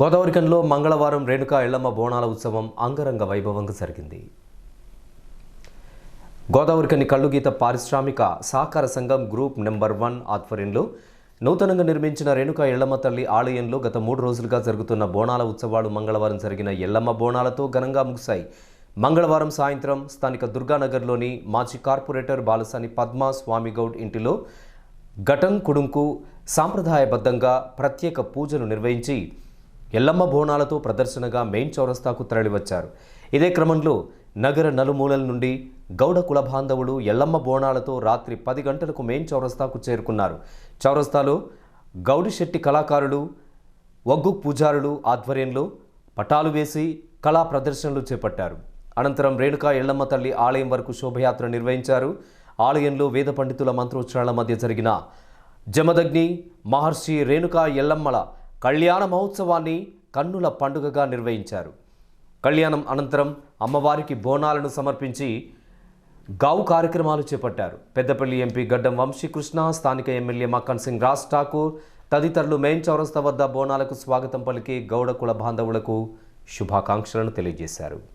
గోదావరికంలో మంగళవారం రేణుకా ఎల్లమ్మ బోనాల ఉత్సవం అంగరంగ వైభవంగా జరిగింది. గోదావరికని కళ్ళుగీత పారిశ్రామిక సహకార సంఘం గ్రూప్ నెంబర్ వన్ ఆధ్వర్యంలో నూతనంగా నిర్మించిన రేణుకా ఎల్లమ్మ తల్లి ఆలయంలో గత మూడు రోజులుగా జరుగుతున్న బోనాల ఉత్సవాలు మంగళవారం జరిగిన ఎల్లమ్మ బోనాలతో ఘనంగా ముగిశాయి. మంగళవారం సాయంత్రం స్థానిక దుర్గానగర్లోని మాజీ కార్పొరేటర్ బాలసాని పద్మా స్వామిగౌడ్ ఇంటిలో ఘటం కుడుంకు సాంప్రదాయబద్ధంగా ప్రత్యేక పూజలు నిర్వహించి ఎల్లమ్మ బోనాలతో ప్రదర్శనగా మెయిన్ చౌరస్తాకు తరలివచ్చారు. ఇదే క్రమంలో నగర నలుమూలల నుండి గౌడ కుల బాంధవులు ఎల్లమ్మ బోనాలతో రాత్రి పది గంటలకు మెయిన్ చౌరస్తాకు చేరుకున్నారు. చౌరస్తాలో గౌడిశెట్టి కళాకారులు ఒగ్గు పూజారులు ఆధ్వర్యంలో పటాలు వేసి కళా ప్రదర్శనలు చేపట్టారు. అనంతరం రేణుకా ఎల్లమ్మ తల్లి ఆలయం వరకు శోభయాత్ర నిర్వహించారు. ఆలయంలో వేద పండితుల మంత్రోచ్చారణ మధ్య జరిగిన జమదగ్ని మహర్షి రేణుకా ఎల్లమ్మల కళ్యాణ మహోత్సవాన్ని కన్నుల పండుగగా నిర్వహించారు. కళ్యాణం అనంతరం అమ్మవారికి బోనాలను సమర్పించి గావు కార్యక్రమాలు చేపట్టారు. పెద్దపల్లి ఎంపీ గడ్డం వంశీకృష్ణ స్థానిక ఎమ్మెల్యే మక్కన్ సింగ్ రాజ్ ఠాకూర్ తదితరులు మెయిన్ చౌరస్తా వద్ద బోనాలకు స్వాగతం పలికి గౌడ కుల బాంధవులకు శుభాకాంక్షలను తెలియజేశారు.